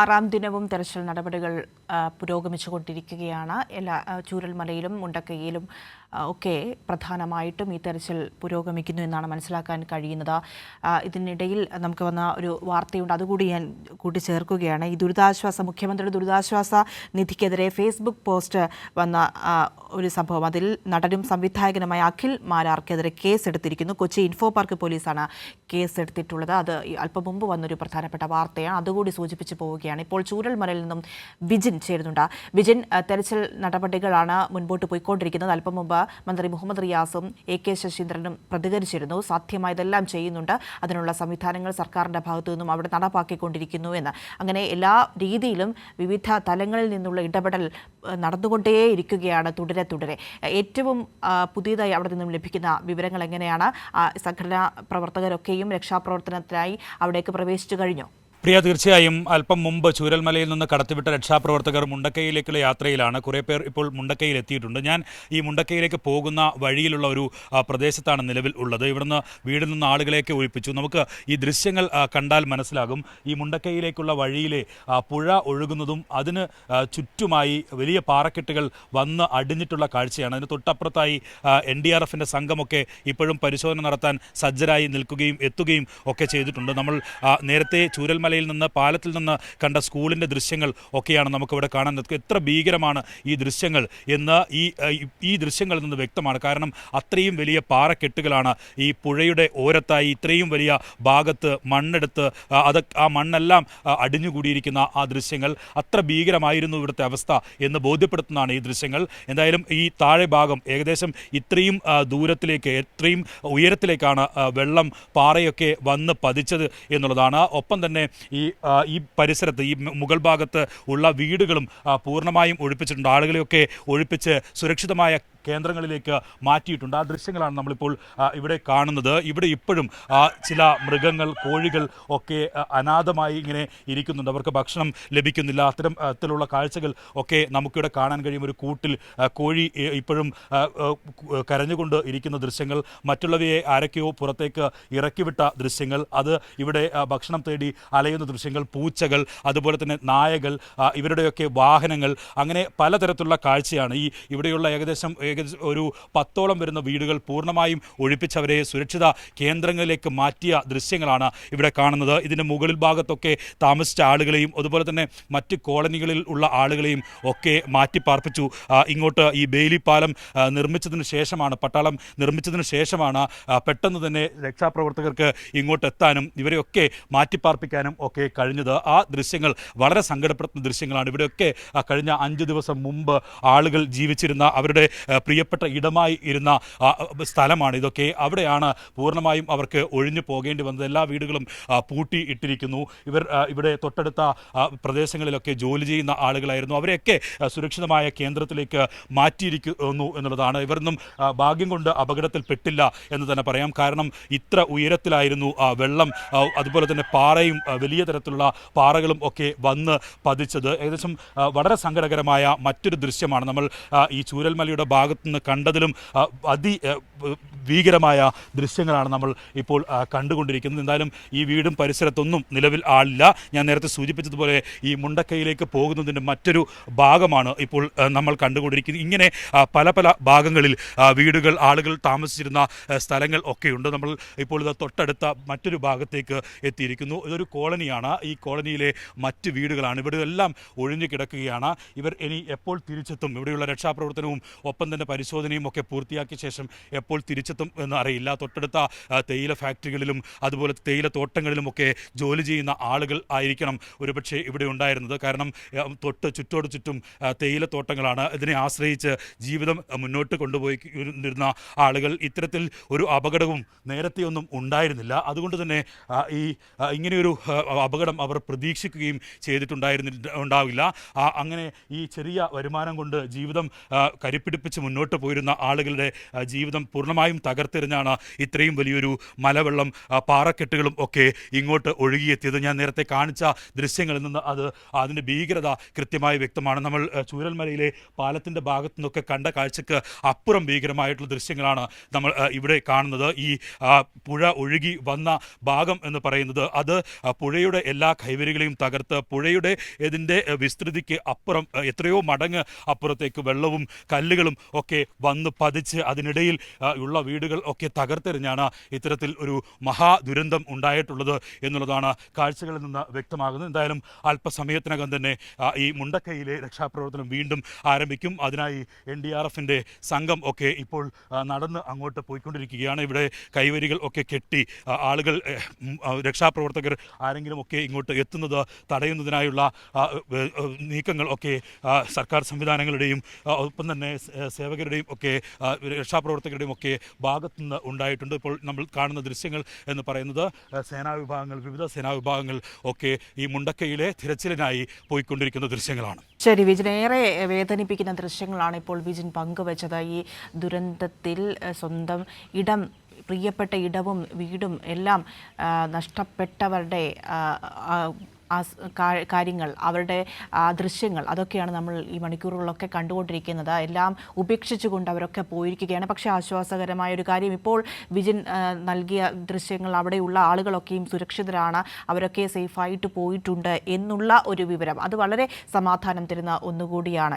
ആറാം ദിനവും തെരച്ചിൽ നടപടികൾ പുരോഗമിച്ചുകൊണ്ടിരിക്കുകയാണ്. എല്ലാ ചൂരൽമലയിലും മുണ്ടക്കയിലും ഒക്കെ പ്രധാനമായിട്ടും ഈ തെരച്ചിൽ പുരോഗമിക്കുന്നു എന്നാണ് മനസ്സിലാക്കാൻ കഴിയുന്നത്. ഇതിനിടയിൽ നമുക്ക് വന്ന ഒരു വാർത്തയുണ്ട്. അതുകൂടി ഞാൻ കൂട്ടിച്ചേർക്കുകയാണ്. ഈ ദുരിതാശ്വാസ മുഖ്യമന്ത്രിയുടെ ദുരിതാശ്വാസ നിധിക്കെതിരെ ഫേസ്ബുക്ക് പോസ്റ്റ് വന്ന ഒരു സംഭവം. അതിൽ നടനും സംവിധായകനുമായ അഖിൽ മാരാർക്കെതിരെ കേസെടുത്തിരിക്കുന്നു. കൊച്ചി ഇൻഫോ പാർക്ക് പോലീസാണ് കേസെടുത്തിട്ടുള്ളത്. അത് അല്പം മുമ്പ് വന്നൊരു പ്രധാനപ്പെട്ട വാർത്തയാണ്. അതുകൂടി സൂചിപ്പിച്ചു പോവുകയാണ് ഇപ്പോൾ ചൂരൽമലയിൽ നിന്നും ബിജിൻ ചേരുന്നുണ്ട്. ബിജിൻ തെരച്ചിൽ നടപടികളാണ് മുൻപോട്ട് പോയിക്കൊണ്ടിരിക്കുന്നത്. അല്പം മുമ്പ് മന്ത്രി മുഹമ്മദ് റിയാസും എ കെ ശശീന്ദ്രനും പ്രതികരിച്ചിരുന്നു. സാധ്യമായതെല്ലാം ചെയ്യുന്നുണ്ട്. അതിനുള്ള സംവിധാനങ്ങൾ സർക്കാരിന്റെ ഭാഗത്തു നിന്നും അവിടെ നടപ്പാക്കിക്കൊണ്ടിരിക്കുന്നു എന്ന്. അങ്ങനെ എല്ലാ രീതിയിലും വിവിധ തലങ്ങളിൽ നിന്നുള്ള ഇടപെടൽ നടന്നുകൊണ്ടേ ഇരിക്കുകയാണ് തുടരെ തുടരെ. ഏറ്റവും പുതിയതായി അവിടെ നിന്നും ലഭിക്കുന്ന വിവരങ്ങൾ എങ്ങനെയാണ്? സംഘടനാ പ്രവർത്തകരൊക്കെയും രക്ഷാപ്രവർത്തനത്തിനായി അവിടേക്ക് പ്രവേശിച്ചു കഴിഞ്ഞു. പ്രിയ തീർച്ചയായും അല്പം മുമ്പ് ചൂരൽമലയിൽ നിന്ന് കടത്തിവിട്ട രക്ഷാപ്രവർത്തകർ മുണ്ടക്കയിലേക്കുള്ള യാത്രയിലാണ്. കുറേ പേർ ഇപ്പോൾ മുണ്ടക്കയിൽ എത്തിയിട്ടുണ്ട് ഞാൻ ഈ മുണ്ടക്കയിലേക്ക് പോകുന്ന വഴിയിലുള്ള ഒരു പ്രദേശത്താണ് നിലവിൽ ഉള്ളത്. ഇവിടുന്ന് വീടിൽ നിന്ന് ആളുകളെയൊക്കെ ഒഴിപ്പിച്ചു. നമുക്ക് ഈ ദൃശ്യങ്ങൾ കണ്ടാൽ മനസ്സിലാകും. ഈ മുണ്ടക്കയിലേക്കുള്ള വഴിയിലെ പുഴ ഒഴുകുന്നതും അതിന് ചുറ്റുമായി വലിയ പാറക്കെട്ടുകൾ വന്ന് അടിഞ്ഞിട്ടുള്ള കാഴ്ചയാണ്. അതിന് തൊട്ടപ്പുറത്തായി എൻ ഡി ആർ എഫിന്റെ സംഘമൊക്കെ ഇപ്പോഴും പരിശോധന നടത്താൻ സജ്ജരായി നിൽക്കുകയും എത്തുകയും ഒക്കെ ചെയ്തിട്ടുണ്ട്. നമ്മൾ നേരത്തെ നേരത്തെ ചൂരൽമലയിൽ നിന്ന് പാലത്തിൽ നിന്ന് കണ്ട സ്കൂളിന്റെ ദൃശ്യങ്ങൾ ഒക്കെയാണ് നമുക്കിവിടെ കാണാൻ എത്ര ഭീകരമാണ് ഈ ദൃശ്യങ്ങൾ എന്ന് ഈ ഈ- ദൃശ്യങ്ങളിൽ നിന്ന് വ്യക്തമാണ്. കാരണം അത്രയും വലിയ പാറക്കെട്ടുകളാണ് ഈ പുഴയുടെ ഓരത്തായി ഇത്രയും വലിയ ഭാഗത്ത് മണ്ണെടുത്ത് അത് ആ മണ്ണെല്ലാം അടിഞ്ഞുകൂടിയിരിക്കുന്ന ആ ദൃശ്യങ്ങൾ. അത്ര ഭീകരമായിരുന്നു ഇവിടുത്തെ അവസ്ഥ എന്ന് ബോധ്യപ്പെടുത്തുന്നതാണ് ഈ ദൃശ്യങ്ങൾ. എന്തായാലും ഈ താഴെ ഭാഗം ഏകദേശം ഇത്രയും ദൂരത്തിലേക്ക് എത്രയും ഉയരത്തിലേക്കാണ് വെള്ളം പാറയൊക്കെ വന്ന് പതിച്ചത് എന്നുള്ളതാണ്. ഒപ്പം തന്നെ ഈ ഈ പരിസരത്ത് ഈ മുഗൾ ഭാഗത്ത് ഉള്ള വീടുകളും പൂർണമായും ഒഴിപ്പിച്ചിട്ടുണ്ട്. ആളുകളെയൊക്കെ ഒഴിപ്പിച്ച് സുരക്ഷിതമായ കേന്ദ്രങ്ങളിലേക്ക് മാറ്റിയിട്ടുണ്ട്. ആ ദൃശ്യങ്ങളാണ് നമ്മളിപ്പോൾ ഇവിടെ കാണുന്നത്. ഇവിടെ ഇപ്പോഴും ചില മൃഗങ്ങൾ കോഴികൾ ഒക്കെ അനാഥമായി ഇങ്ങനെ ഇരിക്കുന്നുണ്ട്. അവർക്ക് ഭക്ഷണം ലഭിക്കുന്നില്ല. അത്തരം അത്തരത്തിലുള്ള കാഴ്ചകൾ ഒക്കെ നമുക്കിവിടെ കാണാൻ കഴിയും. ഒരു കൂട്ടിൽ കോഴി ഇപ്പോഴും കരഞ്ഞുകൊണ്ട് ഇരിക്കുന്ന ദൃശ്യങ്ങൾ. മറ്റുള്ളവയെ ആരൊക്കെയോ പുറത്തേക്ക് ഇറക്കിവിട്ട ദൃശ്യങ്ങൾ. അത് ഇവിടെ ഭക്ഷണം തേടി അലയുന്ന ദൃശ്യങ്ങൾ. പൂച്ചകൾ അതുപോലെ തന്നെ നായകൾ ഇവരുടെയൊക്കെ വാഹനങ്ങൾ. അങ്ങനെ പലതരത്തിലുള്ള കാഴ്ചയാണ്. ഈ ഇവിടെയുള്ള ഏകദേശം ഒരു പത്തോളം വരുന്ന വീടുകൾ പൂർണമായും ഒഴിപ്പിച്ചവരെ സുരക്ഷിത കേന്ദ്രങ്ങളിലേക്ക് മാറ്റിയ ദൃശ്യങ്ങളാണ് ഇവിടെ കാണുന്നത്. ഇതിന്റെ മുകളിൽ ഭാഗത്തൊക്കെ താമസിച്ച ആളുകളെയും അതുപോലെ തന്നെ മറ്റ് കോളനികളിൽ ഉള്ള ആളുകളെയും ഒക്കെ മാറ്റി പാർപ്പിച്ചു ഇങ്ങോട്ട് ഈ ബെയിലി പാലം നിർമ്മിച്ചതിന് ശേഷമാണ് പട്ടാളം നിർമ്മിച്ചതിന് ശേഷമാണ് പെട്ടെന്ന് തന്നെ രക്ഷാപ്രവർത്തകർക്ക് ഇങ്ങോട്ട് എത്താനും ഇവരെയൊക്കെ മാറ്റിപ്പാർപ്പിക്കാനും ഒക്കെ കഴിഞ്ഞത്. ആ ദൃശ്യങ്ങൾ വളരെ സങ്കടപ്പെടുത്തുന്ന ദൃശ്യങ്ങളാണ്. ഇവിടെയൊക്കെ കഴിഞ്ഞ അഞ്ച് ദിവസം മുമ്പ് ആളുകൾ ജീവിച്ചിരുന്ന അവരുടെ പ്രിയപ്പെട്ട ഇടമായി ഇരുന്ന സ്ഥലമാണ് ഇതൊക്കെ. അവിടെയാണ് പൂർണമായും അവർക്ക് ഒഴിഞ്ഞു പോകേണ്ടി വന്നത്. എല്ലാ വീടുകളും പൂട്ടി ഇട്ടിരിക്കുന്നു. ഇവർ ഇവിടെ തൊട്ടടുത്ത പ്രദേശങ്ങളിലൊക്കെ ജോലി ചെയ്യുന്ന ആളുകളായിരുന്നു. അവരെയൊക്കെ സുരക്ഷിതമായ കേന്ദ്രത്തിലേക്ക് മാറ്റിയിരിക്കുന്നു എന്നുള്ളതാണ്. ഇവരൊന്നും ഭാഗ്യം കൊണ്ട് അപകടത്തിൽപ്പെട്ടില്ല എന്ന് തന്നെ പറയാം. കാരണം ഇത്ര ഉയരത്തിലായിരുന്നു വെള്ളം അതുപോലെ തന്നെ പാറയും വലിയ തരത്തിലുള്ള പാറകളും ഒക്കെ വന്ന് പതിച്ചത്. ഏകദേശം വളരെ സങ്കടകരമായ മറ്റൊരു ദൃശ്യമാണ്. നമ്മൾ ഈ ചൂരൽമലയുടെ ഭാഗത്തു നിന്ന് കണ്ടതിലും അതി ഭീകരമായ ദൃശ്യങ്ങളാണ് നമ്മൾ ഇപ്പോൾ കണ്ടുകൊണ്ടിരിക്കുന്നത്. എന്തായാലും ഈ വീടും പരിസരത്തൊന്നും നിലവിൽ ആളില്ല. ഞാൻ നേരത്തെ സൂചിപ്പിച്ചതുപോലെ ഈ മുണ്ടക്കൈയിലേക്ക് പോകുന്നതിന്റെ മറ്റൊരു ഭാഗമാണ് ഇപ്പോൾ നമ്മൾ കണ്ടുകൊണ്ടിരിക്കുന്നത്. ഇങ്ങനെ പല പല ഭാഗങ്ങളിൽ വീടുകൾ ആളുകൾ താമസിച്ചിരുന്ന സ്ഥലങ്ങൾ ഒക്കെയുണ്ട്. നമ്മൾ ഇപ്പോൾ ഇത് തൊട്ടടുത്ത മറ്റൊരു ഭാഗത്തേക്ക് എത്തിയിരിക്കുന്നു. ഇതൊരു കോളനിയാണ്. ഈ കോളനിയിലെ മറ്റ് വീടുകളാണ്. ഇവിടെ എല്ലാം ഒഴിഞ്ഞു കിടക്കുകയാണ്. ഇവർ ഇനി എപ്പോൾ തിരിച്ചെത്തും? ഇവിടെയുള്ള രക്ഷാപ്രവർത്തനവും ഒപ്പം തന്നെ പരിശോധനയും ഒക്കെ പൂർത്തിയാക്കിയ ശേഷം എപ്പോൾ തിരിച്ചെത്തും എന്ന് അറിയില്ല. തൊട്ടടുത്ത തേയില ഫാക്ടറികളിലും അതുപോലെ തേയില തോട്ടങ്ങളിലുമൊക്കെ ജോലി ചെയ്യുന്ന ആളുകൾ ആയിരിക്കണം ഒരുപക്ഷെ ഇവിടെ ഉണ്ടായിരുന്നത്. കാരണം തൊട്ട് ചുറ്റോട് ചുറ്റും തേയില തോട്ടങ്ങളാണ് ഇതിനെ ആശ്രയിച്ച് ജീവിതം മുന്നോട്ട് കൊണ്ടുപോയി ഇരുന്ന ആളുകൾ. ഇത്തരത്തിൽ ഒരു അപകടവും നേരത്തെയൊന്നും ഉണ്ടായിരുന്നില്ല. അതുകൊണ്ട് തന്നെ ഈ ഇങ്ങനെയൊരു അപകടം അവർ പ്രതീക്ഷിക്കുകയും ചെയ്തിട്ടുണ്ടായിരുന്നില്ല ഉണ്ടാവില്ല. അങ്ങനെ ഈ ചെറിയ വരുമാനം കൊണ്ട് ജീവിതം കരിപ്പിടിപ്പിച്ച് മുന്നോട്ട് മുന്നോട്ട് പോയിരുന്ന ആളുകളുടെ ജീവിതം പൂർണമായും തകർത്തെറിഞ്ഞാണ് ഇത്രയും വലിയൊരു മലവെള്ളം പാറക്കെട്ടുകളും ഒക്കെ ഇങ്ങോട്ട് ഒഴുകിയെത്തിയത്. ഞാൻ നേരത്തെ കാണിച്ച ദൃശ്യങ്ങളിൽ നിന്ന് അത് അതിന്റെ ഭീകരത കൃത്യമായി വ്യക്തമാണ്. നമ്മൾ ചൂരൽമലയിലെ പാലത്തിന്റെ ഭാഗത്തു നിന്നൊക്കെ കണ്ട കാഴ്ചക്ക് അപ്പുറം ഭീകരമായിട്ടുള്ള ദൃശ്യങ്ങളാണ് നമ്മൾ ഇവിടെ കാണുന്നത്. ഈ പുഴ ഒഴുകി വന്ന ഭാഗം എന്ന് പറയുന്നത് അത് പുഴയുടെ എല്ലാ കൈവരികളെയും തകർത്ത് പുഴയുടെ ഇതിന്റെ വിസ്തൃതിക്ക് അപ്പുറം എത്രയോ മടങ്ങ് അപ്പുറത്തേക്ക് വെള്ളവും കല്ലുകളും ഒക്കെ വന്ന് പതിച്ച് അതിനിടയിൽ ഉള്ള വീടുകൾ ഒക്കെ തകർത്തെറിഞ്ഞാണ് ഇത്തരത്തിൽ ഒരു മഹാ ദുരന്തം ഉണ്ടായിട്ടുള്ളത് എന്നുള്ളതാണ് കാഴ്ചകളിൽ നിന്ന് വ്യക്തമാകുന്നത്. എന്തായാലും അല്പസമയത്തിനകം തന്നെ ഈ മുണ്ടക്കൈയിലെ രക്ഷാപ്രവർത്തനം വീണ്ടും ആരംഭിക്കും. അതിനായി എൻ ഡി ആർ എഫിന്റെ സംഘം ഒക്കെ ഇപ്പോൾ നടന്ന് അങ്ങോട്ട് പോയിക്കൊണ്ടിരിക്കുകയാണ്. ഇവിടെ കൈവരികൾ ഒക്കെ കെട്ടി ആളുകൾ രക്ഷാപ്രവർത്തകർ ആരെങ്കിലും ഒക്കെ ഇങ്ങോട്ട് എത്തുന്നത് തടയുന്നതിനായുള്ള നീക്കങ്ങൾ ഒക്കെ സർക്കാർ സംവിധാനങ്ങളുടെയും ഒപ്പം തന്നെ സേവകരുടെയും ഒക്കെ രക്ഷാപ്രവർത്തകരുടെയും ഒക്കെ ഭാഗത്തുനിന്ന് ഉണ്ടായിട്ടുണ്ട്. ഇപ്പോൾ നമ്മൾ കാണുന്ന ദൃശ്യങ്ങൾ എന്ന് പറയുന്നത് സേനാ വിഭാഗങ്ങൾ വിവിധ സേനാ വിഭാഗങ്ങൾ ഒക്കെ ഈ മുണ്ടക്കയിലെ തിരച്ചിലിനായി പോയിക്കൊണ്ടിരിക്കുന്ന ദൃശ്യങ്ങളാണ്. ശരി വിജിൻ ഏറെ വേദനിപ്പിക്കുന്ന ദൃശ്യങ്ങളാണ് ഇപ്പോൾ വിജിൻ പങ്കുവച്ചത്. ഈ ദുരന്തത്തിൽ സ്വന്തം ഇടം പ്രിയപ്പെട്ട ഇടവും വീടും എല്ലാം നഷ്ടപ്പെട്ടവരുടെ കാര്യങ്ങൾ അവരുടെ ദൃശ്യങ്ങൾ അതൊക്കെയാണ് നമ്മൾ ഈ മണിക്കൂറുകളിലൊക്കെ കണ്ടുകൊണ്ടിരിക്കുന്നത്. എല്ലാം ഉപേക്ഷിച്ചുകൊണ്ട് അവരൊക്കെ പോയിരിക്കുകയാണ്. പക്ഷേ ആശ്വാസകരമായ ഒരു കാര്യം ഇപ്പോൾ വിജിൻ നൽകിയ ദൃശ്യങ്ങൾ അവിടെയുള്ള ആളുകളൊക്കെയും സുരക്ഷിതരാണ്. അവരൊക്കെ സേഫായിട്ട് പോയിട്ടുണ്ട് എന്നുള്ള ഒരു വിവരം. അത് വളരെ സമാധാനം തരുന്ന ഒന്നുകൂടിയാണ്.